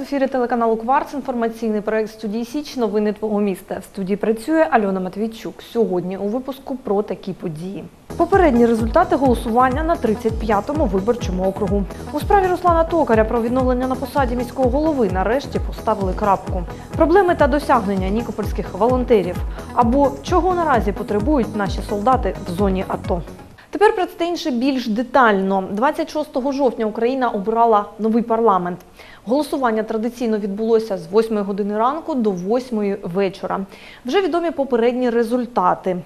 ефірі телеканалу Кварц. Інформаційний проект студії Січ. Новини твого міста. В студії працює Альона Матвійчук. Сьогодні у випуску про такі події. Попередні результати голосування на 35-му виборчому округу. У справі Руслана Токаря про відновлення на посаді міського голови нарешті поставили крапку. Проблеми та досягнення нікопольських волонтерів або чого наразі потребують наші солдати в зоні АТО. Тепер про це інше більш детально. 26 жовтня Україна обирала новий парламент. Голосування традиційно відбулося з 8 години ранку до 8 вечора. Вже відомі попередні результати.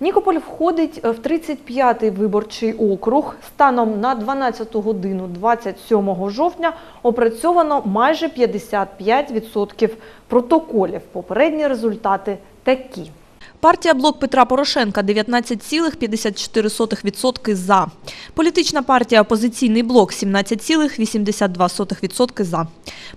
Нікополь входить в 35-й виборчий округ. Станом на 12 годину 27 жовтня опрацьовано майже 55% протоколів. Попередні результати такі. Партія «Блок Петра Порошенка» 19,54% за. Політична партія «Опозиційний блок» 17,82% за.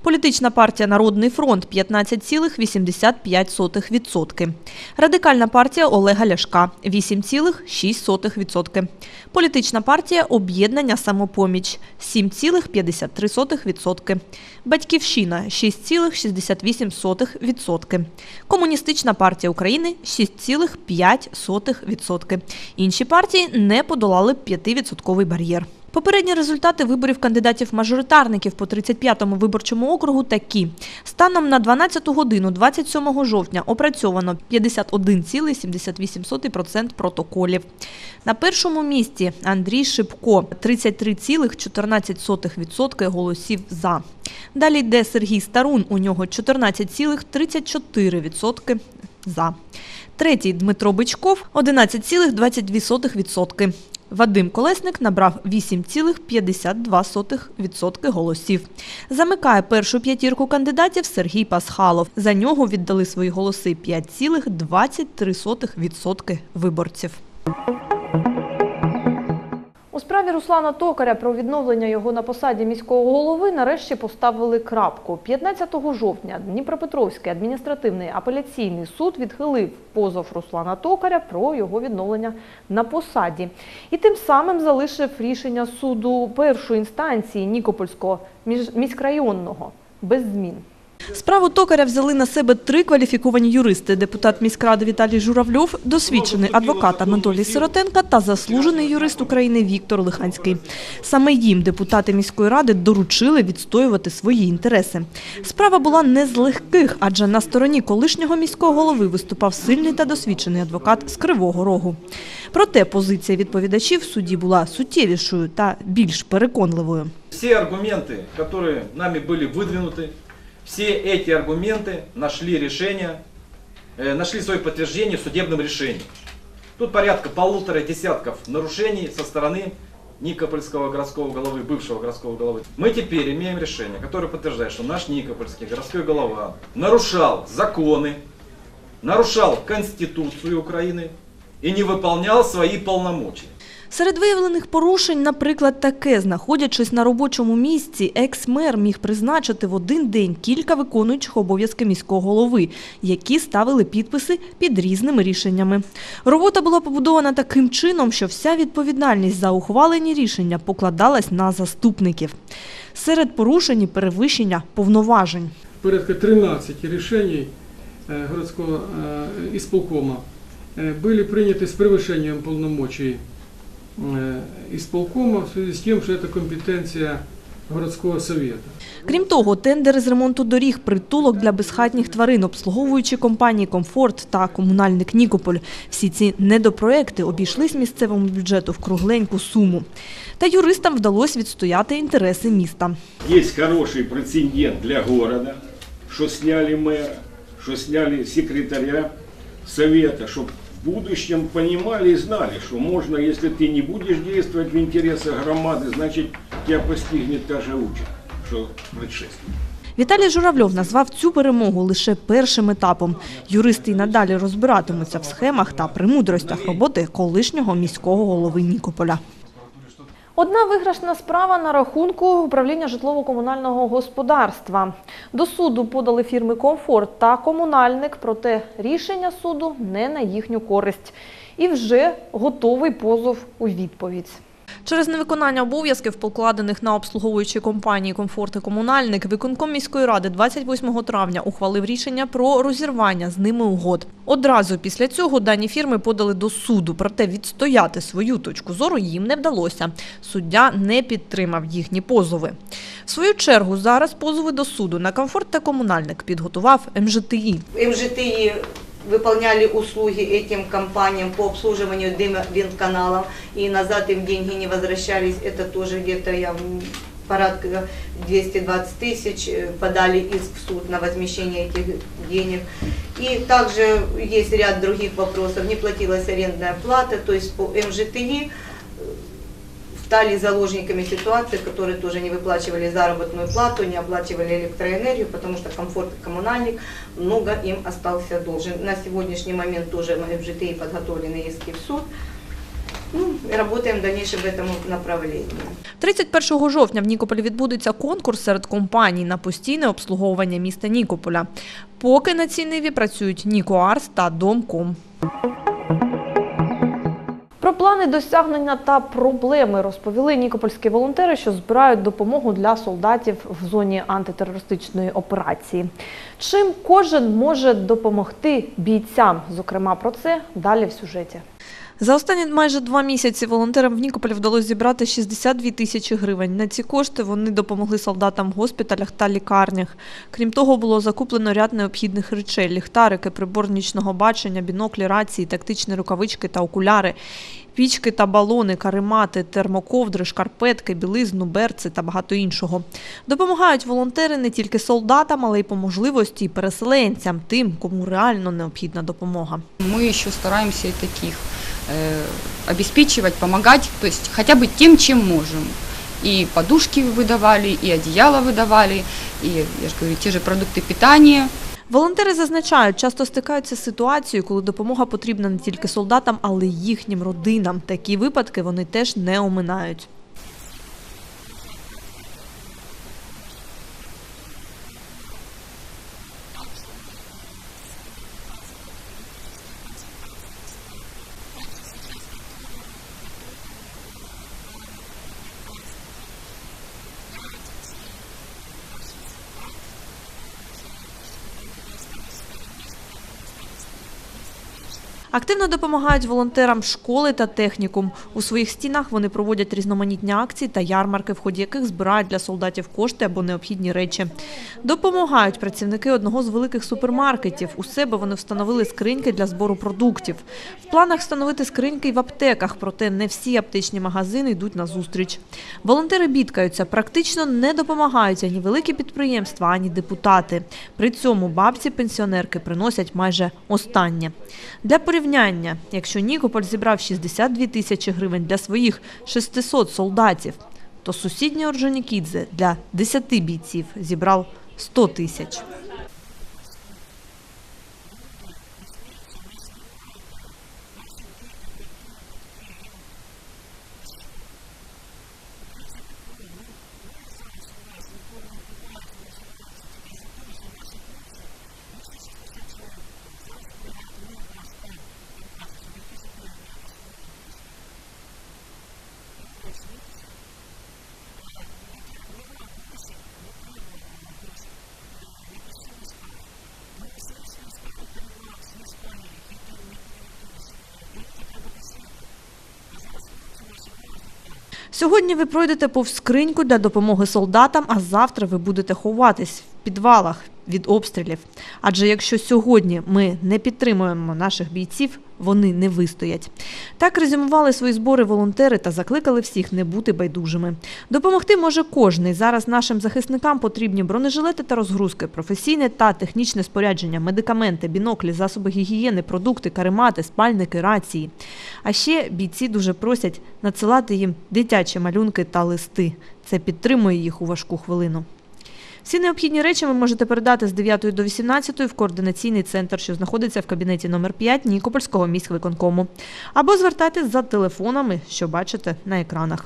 Політична партія «Народний фронт» 15,85%. Радикальна партія Олега Ляшка 8,6%. Політична партія «Об'єднання самопоміч» 7,53%. Батьківщина 6,68%. Комуністична партія України 6,5%. Інші партії не подолали 5% бар'єр. Попередні результати виборів кандидатів-мажоритарників по 35-му виборчому округу такі. Станом на 12 годину 27 жовтня опрацьовано 51,78% протоколів. На першому місці Андрій Шипко 33,14% голосів за. Далі йде Сергій Старун, у нього 14,34% за. Третій Дмитро Бичков 11,22%. Вадим Колесник набрав 8,52% голосів. Замикає першу п'ятірку кандидатів Сергій Пасхалов. За нього віддали свої голоси 5,23% виборців. У справі Руслана Токаря про відновлення його на посаді міського голови нарешті поставили крапку. 15 жовтня Дніпропетровський адміністративний апеляційний суд відхилив позов Руслана Токаря про його відновлення на посаді. І тим самим залишив рішення суду першої інстанції Нікопольського міськрайонного без змін. Справу токаря взяли на себе три кваліфіковані юристи: депутат міськради Віталій Журавльов, досвідчений адвокат Анатолій Сиротенка та заслужений юрист України Віктор Лиханський. Саме їм депутати міської ради доручили відстоювати свої інтереси. Справа була не з легких, адже на стороні колишнього міського голови виступав сильний та досвідчений адвокат з Кривого Рогу. Проте позиція відповідачів в суді була суттєвішою та більш переконливою. Все аргументы, которые нами были выдвинуты, все эти аргументы нашли решение, э, нашли свое подтверждение в судебном решении. Тут порядка полутора десятков нарушений со стороны Никопольского городского головы, бывшего городского головы. Мы теперь имеем решение, которое подтверждает, что наш Никопольский городской голова нарушал законы, нарушал Конституцию Украины и не выполнял свои полномочия. Серед виявлених порушень, наприклад, таке, знаходячись на робочому місці, екс-мер міг призначити в один день кілька виконуючих обов'язки міського голови, які ставили підписи під різними рішеннями. Робота була побудована таким чином, що вся відповідальність за ухвалені рішення покладалась на заступників. Серед порушень і перевищення повноважень. порядка 13 решений э, городского э, исполкома э, были приняты исполкома в связи с тем, что это компетенция городского совета. Крім того, тендери з ремонту доріг, притулок для безхатніх тварин, обслуговуючі компанії «Комфорт» та комунальник «Нікополь». Всі ці недопроекти обійшлись місцевому бюджету в кругленьку суму. Та юристам вдалося відстояти інтереси міста. Есть хороший прецедент для города, что сняли мэра, что сняли секретаря совета, чтобы в будущем понимали и знали, что можно, если ты не будешь действовать в интересах громады, значит тебя постигнет та же участь, что предшественник. Віталій Журавльов назвав цю перемогу лише першим етапом. Юристи й надалі розбиратимуться в схемах та премудростях роботи колишнього міського голови Нікополя. Одна виграшна справа на рахунку управління житлово-комунального господарства. До суду подали фірми «Комфорт» та «Комунальник», проте рішення суду не на їхню користь. І вже готовий позов у відповідь. Через невиконання обов'язків, покладених на обслуговуючі компанії «Комфорт» і «Комунальник», виконком міської ради 28 травня ухвалив рішення про розірвання з ними угод. Одразу після цього дані фірми подали до суду, проте відстояти свою точку зору їм не вдалося. Суддя не підтримав їхні позови. В свою чергу зараз позови до суду на «Комфорт» та «Комунальник» підготував МЖТІ. МЖТИ выполняли услуги этим компаниям по обслуживанию дыма винтканалов, и назад им деньги не возвращались, это тоже где-то я м, порядка 220 тысяч э, подали иск в суд на возмещение этих денег. И также есть ряд других вопросов. Не платилась арендная плата, то есть по МЖТИ стали заложниками ситуации, которые тоже не выплачивали заработную плату, не оплачивали электроэнергию, потому что комфорт и коммунальник много им остался должен. На сегодняшний момент тоже МЖТИ подготовлены иски в суд. Ну, и работаем дальше в этом направлении. 31 жовтня в Нікополі відбудеться конкурс серед компаній на постійне обслуговування міста Нікополя. Поки на цій ниві працюють Нікоарс та Домком. Про плани досягнення та проблеми розповіли нікопольські волонтери, що збирають допомогу для солдатів в зоні антитерористичної операції. Чим кожен може допомогти бійцям? Зокрема, про це далі в сюжеті. За останні майже два місяці волонтерам в Нікополі вдалося зібрати 62 тисячі гривень. На ці кошти вони допомогли солдатам в госпіталях та лікарнях. Крім того, було закуплено ряд необхідних речей: ліхтарики, прибор нічного бачення, біноклі, рації, тактичні рукавички та окуляри. Пічки та балони, каремати, термоковдри, шкарпетки, білизну, берці та багато іншого. Допомагають волонтери не тільки солдатам, але й по можливості і переселенцям, тим, кому реально необхідна допомога. Мы еще стараемся и таких э, обеспечивать, помогать, то есть хотя бы тем, чем можем. И подушки выдавали, и одеяло выдавали, и, я же говорю, те же продукты питания. Волонтери зазначають, часто стикаються з ситуацією, коли допомога потрібна не тільки солдатам, але й їхнім родинам. Такі випадки вони теж не оминають. Активно допомагають волонтерам школи та технікум. У своїх стінах вони проводять різноманітні акції та ярмарки, в ході яких збирають для солдатів кошти або необхідні речі. Допомагають працівники одного з великих супермаркетів. У себе вони встановили скриньки для збору продуктів. В планах встановити скриньки й в аптеках, проте не всі аптечні магазини йдуть на зустріч. Волонтери бідкаються, практично не допомагають ані великі підприємства, ані депутати. При цьому бабці-пенсіонерки приносять майже останнє. Для порівняння, якщо Нікополь зібрав 62 тисячі гривень для своїх 600 солдатів, то сусідній Орджонікідзе для 10 бійців зібрав 100 тисяч. Сьогодні ви пройдете повз скриньку для допомоги солдатам, а завтра ви будете ховатись в підвалах від обстрілів. Адже якщо сьогодні ми не підтримуємо наших бійців, вони не вистоять. Так резюмували свої збори волонтери та закликали всіх не бути байдужими. Допомогти може кожний. Зараз нашим захисникам потрібні бронежилети та розгрузки, професійне та технічне спорядження, медикаменти, біноклі, засоби гігієни, продукти, каремати, спальники, рації. А ще бійці дуже просять надсилати їм дитячі малюнки та листи. Це підтримує їх у важку хвилину. Всі необхідні речі ви можете передати з 9 до 18 в координаційний центр, що знаходиться в кабінеті номер 5 Нікопольського міськвиконкому. Або звертайтесь за телефонами, що бачите на екранах.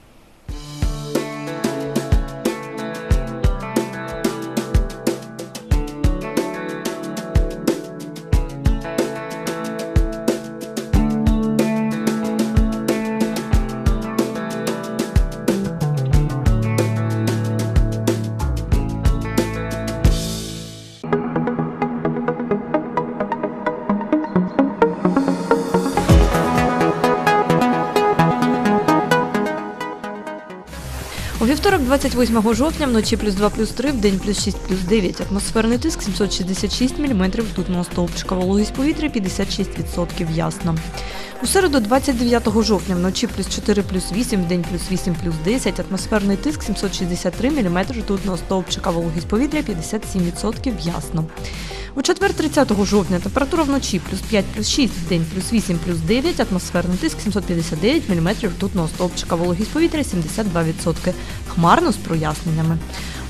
28 жовтня, вночі плюс 2 плюс 3, в день плюс 6 плюс 9. Атмосферний тиск 766 мм ртутного стовпчика. Вологість повітря 56% ясно. У середу, 29 жовтня, вночі плюс 4 плюс 8, в день плюс 8 плюс 10. Атмосферний тиск 763 мм ртутного стовпчика. Вологість повітря 57% ясно. У четвер 30 жовтня температура вночі плюс 5 плюс 6, в день плюс 8 плюс 9, атмосферний тиск 759 мм ртутного стовпчика, вологість повітря 72%, хмарно з проясненнями.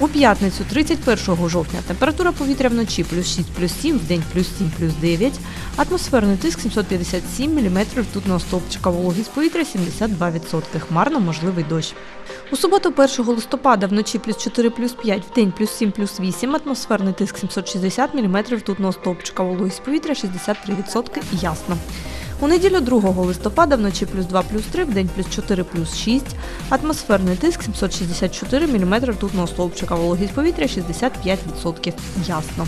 У п'ятницю 31 жовтня температура повітря вночі плюс 6 плюс 7, в день плюс 7 плюс 9, атмосферний тиск 757 мм ртутного стовпчика, вологість повітря 72%, хмарно можливий дощ. У суботу 1 листопада вночі плюс 4 плюс 5, в день плюс 7 плюс 8, атмосферний тиск 760 мм ртутного стовпчика, вологість повітря 63% ясно. У неділю 2 листопада вночі плюс 2 плюс 3, в день плюс 4 плюс 6, атмосферний тиск 764 мм ртутного стовпчика, вологість повітря 65% ясно.